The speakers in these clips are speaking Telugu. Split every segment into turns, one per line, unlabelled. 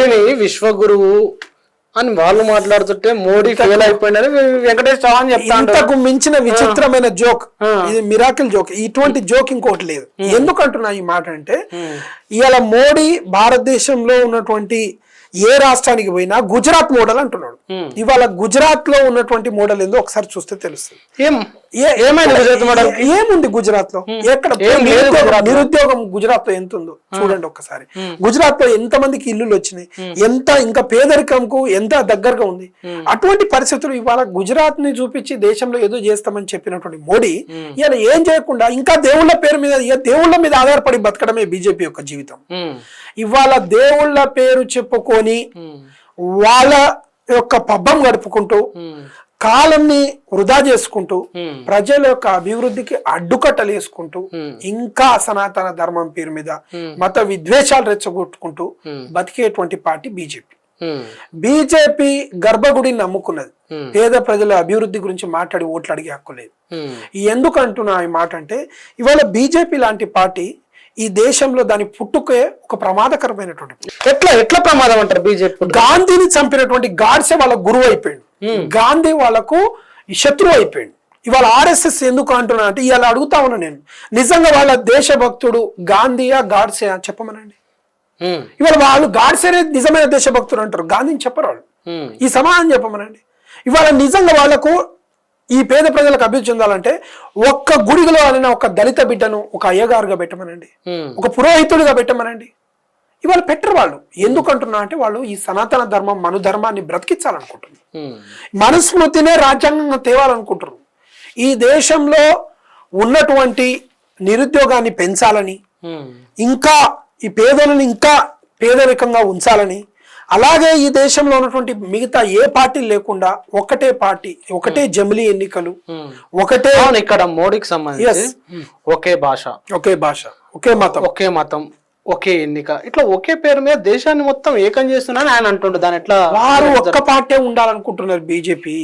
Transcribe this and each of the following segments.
మోడీని విశ్వగురువు అని వాళ్ళు మాట్లాడుతుంటే మోడీ ఫెయిల్ అయిపోయిందని వెంకటేష్ చౌహాన్ చెప్తాడు
ఇంతకు మించిన విచిత్రమైన జోక్ ఇది మిరాకిల్ జోక్ ఇటువంటి జోక్ ఇంకోటి లేదు. ఎందుకంటున్నా ఈ మాట అంటే ఇవాళ మోడీ భారతదేశంలో ఉన్నటువంటి ఏ రాష్ట్రానికి పోయినా గుజరాత్ మోడల్ అంటున్నాడు. ఇవాళ గుజరాత్లో ఉన్నటువంటి మోడల్ ఏందో ఒకసారి చూస్తే తెలుస్తుంది.
ఏం?
ఏ-
ఏమైంది గుజరాత్ మోడల్?
ఏముంది గుజరాత్లో ఎక్కడ? నిరుద్యోగం- గుజరాత్లో. ఎంత ఉందో చూడండి ఒక్కసారి. గుజరాత్లో ఎంత మందికి ఇల్లులు వచ్చినాయి? ఎంత ఇంకా పేదరికంకు ఎంత దగ్గరగా ఉంది? అటువంటి పరిస్థితులు ఇవాళ గుజరాత్ని చూపించి దేశంలో ఏదో చేస్తామని చెప్పినటువంటి మోడీ ఇవాళ ఏం చేయకుండా ఇంకా దేవుళ్ళ పేరు మీద దేవుళ్ళ మీద ఆధారపడి బతకడమే బీజేపీ యొక్క జీవితం. ఇవాళ దేవుళ్ళ పేరు చెప్పుకొని
ఉమ్,
వాళ్ళ యొక్క పబ్బం గడుపుకుంటూ కాలంని వృధా చేసుకుంటూ. ప్రజల యొక్క అభివృద్ధికి అడ్డుకట్టలు వేసుకుంటూ ఇంకా సనాతన ధర్మం పేరు మీద మత విద్వేషాలు రెచ్చగొట్టుకుంటూ బతికేటువంటి పార్టీ బీజేపీ. బీజేపీ గర్భగుడిని నమ్ముకున్నది. పేద ప్రజల అభివృద్ధి గురించి మాట్లాడి ఓట్లు అడిగే హక్కు లేదు.
ఉమ్,
ఎందుకు అంటున్నా ఈ మాట అంటే ఇవాళ బీజేపీ లాంటి పార్టీ ఈ దేశంలో దాని పుట్టుకే ఒక ప్రమాదకరమైనటువంటి
ఎట్లా ఎట్లా ప్రమాదం అంటారు బీజేపీ
గాంధీని చంపినటువంటి గాడ్సే వాళ్ళ గురువు అయిపోయాడు. గాంధీ వాళ్ళకు శత్రువు అయిపోయాడు. ఇవాళ ఆర్ఎస్ఎస్ ఎందుకు అంటున్నా అంటే ఇవాళ అడుగుతా ఉన్నా నేను. నిజంగా వాళ్ళ దేశభక్తుడు గాంధీయా గాడ్సే చెప్పమనండి. ఇవాళ వాళ్ళు గాడ్సేనే నిజమైన దేశభక్తుడు అంటారు. గాంధీని చెప్పరు వాళ్ళు. ఈ సమాధానం చెప్పమనండి. ఇవాళ నిజంగా వాళ్ళకు ఈ పేద ప్రజలకు అభివృద్ధి చెందాలంటే ఒక్క గుడిలో అనిన ఒక దళిత బిడ్డను ఒక అయ్యగారుగా పెట్టమనండి. ఒక పురోహితుడిగా పెట్టమనండి. ఇవాళ పెట్టరు వాళ్ళు. ఎందుకు అంటున్నా అంటే వాళ్ళు ఈ సనాతన ధర్మం మను ధర్మాన్ని బ్రతికించాలనుకుంటున్నారు. మనుస్మృతినే రాజ్యాంగంగా తేవాలనుకుంటారు ఈ దేశంలో ఉన్నటువంటి నిరుద్యోగాన్ని పెంచాలని ఇంకా ఈ పేదలను ఇంకా పేదరికంగా ఉంచాలని అలాగే ఈ దేశంలో ఉన్నటువంటి మిగతా ఏ పార్టీ లేకుండా ఒకటే పార్టీ ఒకటే జమిలీ ఎన్నికలు
ఉమ్.
ఒకటే
ఇక్కడ మోడీకి సంబంధించి ఒకే భాష.
ఒకే భాష ఒకే మతం.
ఒకే మతం. ఒకే ఎన్నిక. ఇట్లా ఒకే పేరు మీద దేశాన్ని మొత్తం ఏకం చేస్తున్నాను ఆయన అంటుండు. దాని ఎట్లా
వారు ఒక్క పార్టీ ఉండాలనుకుంటున్నారు బీజేపీ.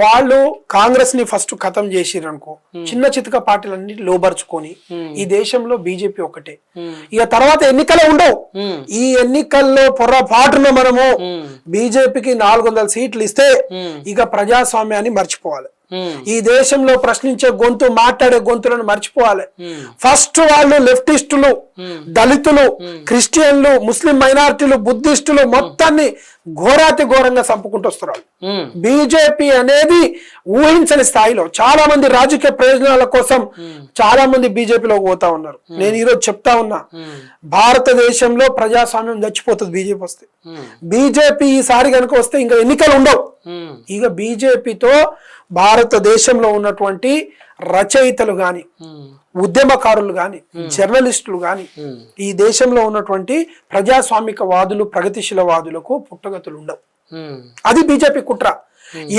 వాళ్ళు కాంగ్రెస్ని ఫస్ట్ ఖతం చేసిర్రు అనుకో చిన్న చితక పార్టీలన్నీ లోబరుచుకొని ఈ దేశంలో బీజేపీ ఒకటే ఇక తర్వాత ఎన్నికలే ఉండవు. ఈ ఎన్నికల్లో పొర్రపాటున మనము బీజేపీకి నాలుగు వందల సీట్లు ఇస్తే ఇక ప్రజాస్వామ్యాన్ని మర్చిపోవాలి. ఈ దేశంలో ప్రశ్నించే గొంతు మాట్లాడే గొంతులను మర్చిపోవాలి. ఫస్ట్ వాళ్ళు లెఫ్టిస్టులు దళితులు క్రిస్టియన్లు ముస్లిం మైనారిటీలు బుద్ధిస్టులు మొత్తాన్ని ఘోరాతి ఘోరంగా చంపుకుంటూ వస్తున్నారు బీజేపీ అనేది ఊహించని స్థాయిలో చాలా మంది రాజకీయ ప్రయోజనాల కోసం చాలా మంది బీజేపీలోకి పోతా ఉన్నారు. నేను ఈరోజు చెప్తా ఉన్నా భారతదేశంలో ప్రజాస్వామ్యం చచ్చిపోతుంది బీజేపీ వస్తే. బీజేపీ ఈసారి కనుక వస్తే ఇంకా ఎన్నికలు ఉండవు. ఇక బీజేపీతో భారతదేశంలో ఉన్నటువంటి రచయితలు గాని
ఉమ్,
ఉద్యమకారులు గాని జర్నలిస్టులు గాని
ఉమ్,
ఈ దేశంలో ఉన్నటువంటి ప్రజాస్వామిక వాదులు ప్రగతిశీల వాదులకు పుట్టగతులు ఉండవు అది బీజేపీ కుట్ర.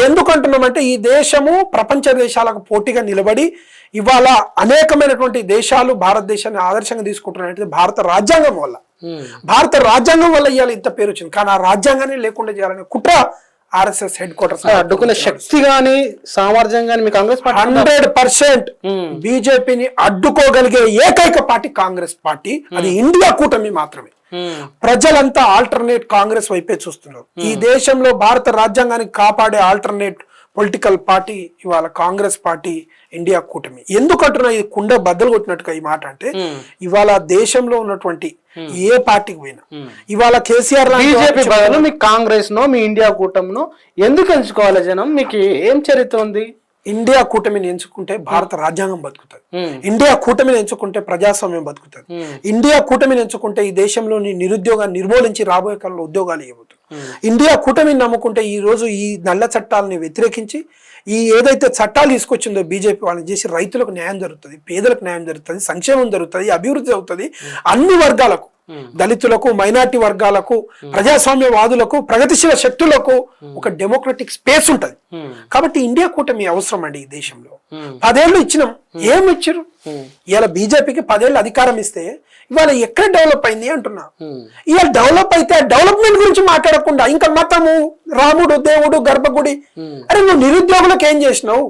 ఎందుకంటున్నామంటే ఈ దేశము ప్రపంచ దేశాలకు పోటీగా నిలబడి ఇవాళ అనేకమైనటువంటి దేశాలు భారతదేశాన్ని ఆదర్శంగా తీసుకుంటున్నాయంటే భారత రాజ్యాంగం వల్ల. భారత రాజ్యాంగం వల్ల ఇవాళ ఇంత పేరు వచ్చింది కానీ ఆ రాజ్యాంగాన్ని లేకుండా చేయాలనే కుట్ర ఆర్ఎస్ఎస్ హెడ్ క్వార్టర్స్
అడ్డుకునే శక్తి గాని సామర్థ్యం గాని మీ కాంగ్రెస్ పార్టీ
హండ్రెడ్ పర్సెంట్ బీజేపీని అడ్డుకోగలిగే ఏకైక పార్టీ కాంగ్రెస్ పార్టీ అది ఇండియా కూటమి మాత్రమే. ప్రజలంతా ఆల్టర్నేట్ కాంగ్రెస్ వైపే చూస్తున్నారు. ఈ దేశంలో భారత రాజ్యాంగానికి కాపాడే ఆల్టర్నేట్ పొలిటికల్ పార్టీ ఇవాళ కాంగ్రెస్ పార్టీ ఇండియా కూటమి. ఎందుకంటున్నా ఇది కుండ బద్దలు కొట్టినట్టుగా ఈ మాట అంటే ఇవాళ దేశంలో ఉన్నటువంటి ఏ పార్టీకి పోయినా. ఇవాళ కేసీఆర్
బీజేపీ బదులు మీ కాంగ్రెస్ నో మీ ఇండియా కూటమినో ఎందుకు ఎంచుకోవాలి జనం? మీకు ఏం చరిత్ర ఉంది?
ఇండియా కూటమిని ఎంచుకుంటే భారత రాజ్యాంగం బతుకుతుంది. ఇండియా కూటమిని ఎంచుకుంటే ప్రజాస్వామ్యం బతుకుతుంది. ఇండియా కూటమిని ఎంచుకుంటే ఈ దేశంలోని నిరుద్యోగాన్ని నిర్మూలించి రాబోయే కాలంలో ఉద్యోగాలు ఇవ్వబోతుంది ఇండియా కూటమిని నమ్ముకుంటే ఈ రోజు ఈ నల్ల చట్టాలని వ్యతిరేకించి ఈ ఏదైతే చట్టాలు తీసుకొచ్చిందో బీజేపీ వాళ్ళని చేసి రైతులకు న్యాయం జరుగుతుంది పేదలకు న్యాయం జరుగుతుంది సంక్షేమం జరుగుతుంది అభివృద్ధి అవుతుంది అన్ని వర్గాలకు దళితులకు మైనార్టీ వర్గాలకు ప్రజాస్వామ్యవాదులకు ప్రగతిశీల శక్తులకు ఒక డెమోక్రటిక్ స్పేస్ ఉంటది. కాబట్టి ఇండియా కూటమి అవసరం అండి ఈ దేశంలో.
ఉమ్,
పదేళ్ళు ఇచ్చినాం. ఏం ఇచ్చారు ఇవాళ బీజేపీకి పదేళ్ళు అధికారం ఇస్తే ఇవాళ ఎక్కడ డెవలప్ అయింది అంటున్నా. ఇవాళ డెవలప్ అయితే డెవలప్మెంట్ గురించి మాట్లాడకుండా ఇంకా మతము రాముడు దేవుడు గర్భగుడి అరే నువ్వు నిరుద్యోగులకు ఏం చేసినావు?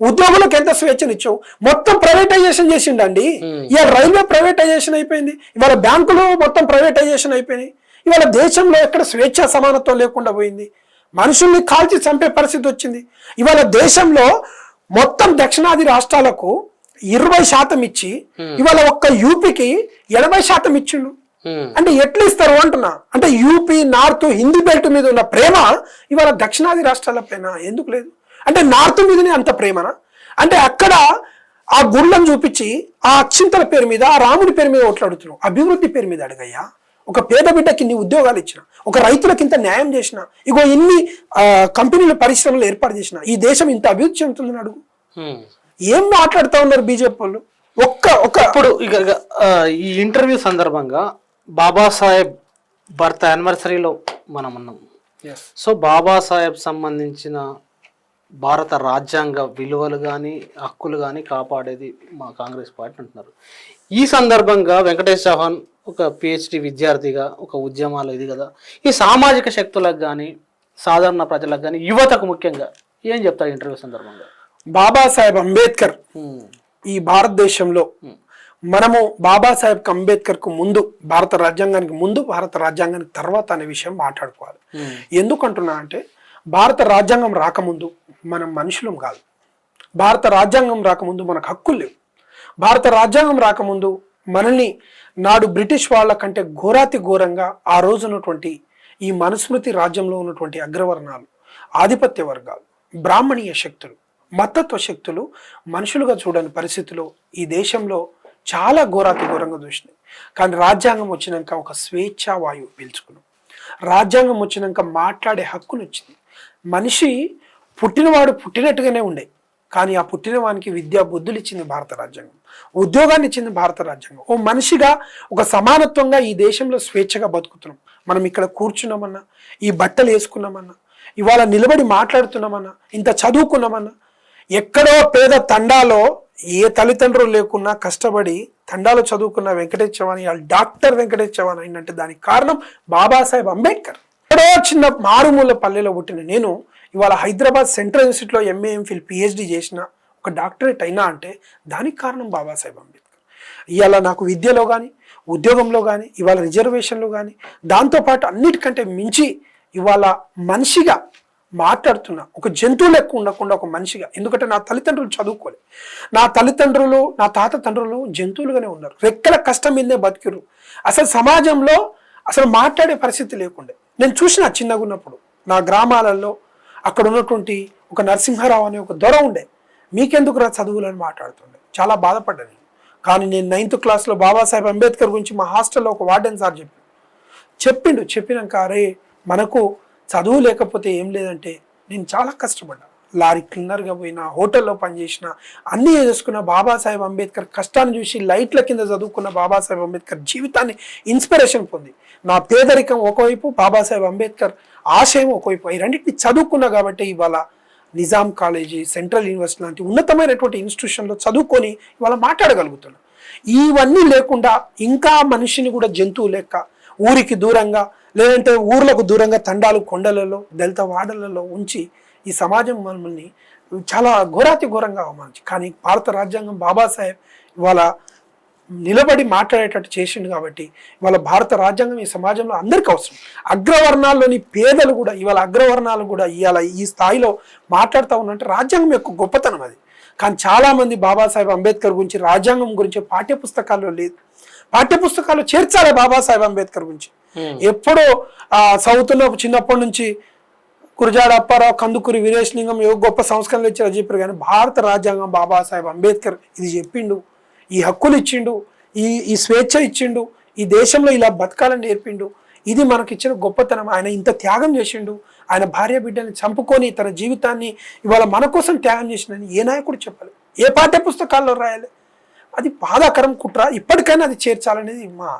ఉద్యోగులకు ఎంత స్వేచ్ఛనిచ్చావు? మొత్తం ప్రైవేటైజేషన్ చేసిండండి. ఇవాళ రైల్వే ప్రైవేటైజేషన్ అయిపోయింది. ఇవాళ బ్యాంకులు మొత్తం ప్రైవేటైజేషన్ అయిపోయినాయి. ఇవాళ దేశంలో ఎక్కడ స్వేచ్ఛ సమానత్వం లేకుండా పోయింది. మనుషుల్ని కాల్చి చంపే పరిస్థితి వచ్చింది. ఇవాళ దేశంలో మొత్తం దక్షిణాది రాష్ట్రాలకు ఇరవై శాతం ఇచ్చి ఇవాళ ఒక్క యూపీకి ఎనభై శాతం ఇచ్చిండు. అంటే ఎట్లా ఇస్తారు అంటున్నా? అంటే యూపీ నార్త్ హిందీ బెల్ట్ మీద ఉన్న ప్రేమ ఇవాళ దక్షిణాది రాష్ట్రాల పైన ఎందుకు లేదు? అంటే నార్త్ మీదనే అంత ప్రేమనా? అంటే అక్కడ ఆ గుళ్ళను చూపించి ఆ అక్షింతల పేరు మీద ఆ రాముడి పేరు మీద ఓట్లాడుతున్నావు అభివృద్ధి పేరు మీద అడగయ్యా. ఒక పేద బిడ్డకి ఇన్ని ఉద్యోగాలు ఇచ్చిన ఒక రైతులకు ఇంత న్యాయం చేసిన ఇగో ఇన్ని కంపెనీలు పరిశ్రమలు ఏర్పాటు చేసిన ఈ దేశం ఇంత అభివృద్ధి చెందుతుందని అడుగు. ఏం మాట్లాడుతూ ఉన్నారు బీజేపీ వాళ్ళు? ఒక్క ఒక
ఇప్పుడు ఇక ఈ ఇంటర్వ్యూ సందర్భంగా బాబాసాహెబ్ బర్త్ యానివర్సరీలో మనం ఉన్నాం. సో బాబాసాహెబ్ సంబంధించిన భారత రాజ్యాంగ విలువలు కానీ హక్కులు కానీ కాపాడేది మా కాంగ్రెస్ పార్టీ అంటున్నారు. ఈ సందర్భంగా వెంకటేష్ చౌహాన్ ఒక పిహెచ్డి విద్యార్థిగా ఒక ఉద్యమాలు ఇది కదా. ఈ సామాజిక శక్తులకు కానీ సాధారణ ప్రజలకు కానీ యువతకు ముఖ్యంగా ఏం చెప్తారు ఇంటర్వ్యూ సందర్భంగా?
బాబాసాహెబ్ అంబేద్కర్ ఈ భారతదేశంలో మనము బాబాసాహెబ్ అంబేద్కర్కు ముందు భారత రాజ్యాంగానికి ముందు భారత రాజ్యాంగానికి తర్వాత అనే విషయం మాట్లాడుకోవాలి.
ఉమ్,
ఎందుకంటున్నా అంటే భారత రాజ్యాంగం రాకముందు మనం మనుషులం కాదు. భారత రాజ్యాంగం రాకముందు మనకు హక్కులు లేవు. భారత రాజ్యాంగం రాకముందు మనల్ని నాడు బ్రిటిష్ వాళ్ళ కంటే ఘోరాతి ఘోరంగా ఆ రోజు ఉన్నటువంటి ఈ మనుస్మృతి రాజ్యంలో ఉన్నటువంటి అగ్రవర్ణాలు ఆధిపత్య వర్గాలు బ్రాహ్మణీయ శక్తులు మతత్వ శక్తులు మనుషులుగా చూడని పరిస్థితులు ఈ దేశంలో చాలా ఘోరాతి ఘోరంగా చూసినాయి. కానీ రాజ్యాంగం వచ్చినాక ఒక స్వేచ్ఛా వాయువు పీల్చుకున్నాం. రాజ్యాంగం వచ్చినాక మాట్లాడే హక్కును వచ్చింది. మనిషి పుట్టినవాడు పుట్టినట్టుగానే ఉండే. కానీ ఆ పుట్టిన వానికి విద్యా బుద్ధులు ఇచ్చింది భారత రాజ్యాంగం. ఉద్యోగాన్ని ఇచ్చింది భారత రాజ్యాంగం. ఓ మనిషిగా ఒక సమానత్వంగా ఈ దేశంలో స్వేచ్ఛగా బతుకుతున్నాం. మనం ఇక్కడ కూర్చున్నామన్నా ఈ బట్టలు వేసుకున్నామన్నా ఇవాళ నిలబడి మాట్లాడుతున్నామన్నా ఇంత చదువుకున్నామన్నా ఎక్కడో పేద తండాలో ఏ తల్లిదండ్రులు లేకున్నా కష్టపడి తండాలో చదువుకున్న వెంకటేష్ చవాన్ ఇవాళ డాక్టర్ వెంకటేష్ చవాన్ అయిందంటే దానికి కారణం బాబాసాహెబ్ అంబేద్కర్. ఎక్కడో చిన్న మారుమూల పల్లెలో పుట్టిన నేను ఇవాళ హైదరాబాద్ సెంట్రల్ యూనివర్సిటీలో ఎంఏ ఎంఫిల్ పిహెచ్డి చేసిన ఒక డాక్టరేట్ అయినా అంటే దానికి కారణం బాబాసాహెబ్ అంబేద్కర్. ఇవాళ నాకు విద్యలో కానీ ఉద్యోగంలో కానీ ఇవాళ రిజర్వేషన్లో కానీ దాంతోపాటు అన్నిటికంటే మించి ఇవాళ మనిషిగా మాట్లాడుతున్నా. ఒక జంతువు లెక్క ఉండకుండా ఒక మనిషిగా. ఎందుకంటే నా తల్లిదండ్రులు చదువుకోలే. నా తల్లిదండ్రులు నా తాత తండ్రులు జంతువులుగానే ఉన్నారు. రెక్కల కష్టం మీదే బతికిరు అసలు సమాజంలో అసలు మాట్లాడే పరిస్థితి లేకుండే. నేను చూసిన చిన్నగా ఉన్నప్పుడు. నా గ్రామాలలో అక్కడ ఉన్నటువంటి ఒక నరసింహారావు అనే ఒక దొర ఉండే. మీకెందుకు రా చదువులని మాట్లాడుతుండే. చాలా బాధపడ్డాను నేను. కానీ నేను నైన్త్ క్లాస్లో బాబాసాహెబ్ అంబేద్కర్ గురించి మా హాస్టల్లో ఒక వార్డెన్ సార్ చెప్పాడు. చెప్పిండు. చెప్పినాక అరే మనకు చదువు లేకపోతే ఏం లేదంటే నేను చాలా కష్టపడ్డా. లారీ క్లీనర్గా పోయినా హోటల్లో పనిచేసిన అన్నీ చేసుకున్న బాబాసాహెబ్ అంబేద్కర్ కష్టాన్ని చూసి లైట్ల కింద చదువుకున్న బాబాసాహెబ్ అంబేద్కర్ జీవితాన్ని ఇన్స్పిరేషన్ పొంది. నా పేదరికం ఒకవైపు బాబాసాహెబ్ అంబేద్కర్ ఆశయం ఒకవైపు. ఈ రెండింటిని చదువుకున్నా కాబట్టి ఇవాళ నిజాం కాలేజీ సెంట్రల్ యూనివర్సిటీ లాంటి ఉన్నతమైనటువంటి ఇన్స్టిట్యూషన్లో చదువుకొని ఇవాళ మాట్లాడగలుగుతున్నాను ఇవన్నీ లేకుండా ఇంకా మనిషిని కూడా జంతువు లెక్క ఊరికి దూరంగా లేదంటే ఊర్లకు దూరంగా తండాలు కొండలలో దళిత వాడలలో ఉంచి ఈ సమాజం మమ్మల్ని చాలా ఘోరాతి ఘోరంగా అవమానించి కానీ భారత రాజ్యాంగం బాబాసాహెబ్ ఇవాళ నిలబడి మాట్లాడేటట్టు చేసిండు కాబట్టి ఇవాళ భారత రాజ్యాంగం ఈ సమాజంలో అందరికీ అవసరం. అగ్రవర్ణాల్లోని పేదలు కూడా ఇవాళ అగ్రవర్ణాలు కూడా ఇవాళ ఈ స్థాయిలో మాట్లాడుతూ ఉన్నట్టు రాజ్యాంగం యొక్క గొప్పతనం అది. కానీ చాలామంది బాబాసాహెబ్ అంబేద్కర్ గురించి రాజ్యాంగం గురించి పాఠ్యపుస్తకాల్లో లేదు పాఠ్యపుస్తకాల్లో చేర్చాలి బాబాసాహెబ్ అంబేద్కర్ గురించి. Hmm. ఎప్పుడో ఆ, చదువుతున్న చిన్నప్పటి నుంచి కురజాడ అప్పారావు కందుకూరి వీరేశలింగం ఏ గొప్ప సంస్కరణలు ఇచ్చారో చెప్పారు. కానీ భారత రాజ్యాంగం బాబాసాహెబ్ అంబేద్కర్ ఇది చెప్పిండు. ఈ హక్కులు ఇచ్చిండు. ఈ ఈ స్వేచ్ఛ ఇచ్చిండు. ఈ దేశంలో ఇలా బతకాలని నేర్పిండు. ఇది మనకిచ్చిన గొప్పతనం. ఆయన ఇంత త్యాగం చేసిండు. ఆయన భార్య బిడ్డని చంపుకొని తన జీవితాన్ని ఇవాళ మన కోసం త్యాగం చేసిందని ఏ నాయకుడు చెప్పాలి. ఏ పాఠ్య పుస్తకాల్లో రాయాలి? అది బాధాకరం కుట్ర. ఇప్పటికైనా అది చేర్చాలనేది మా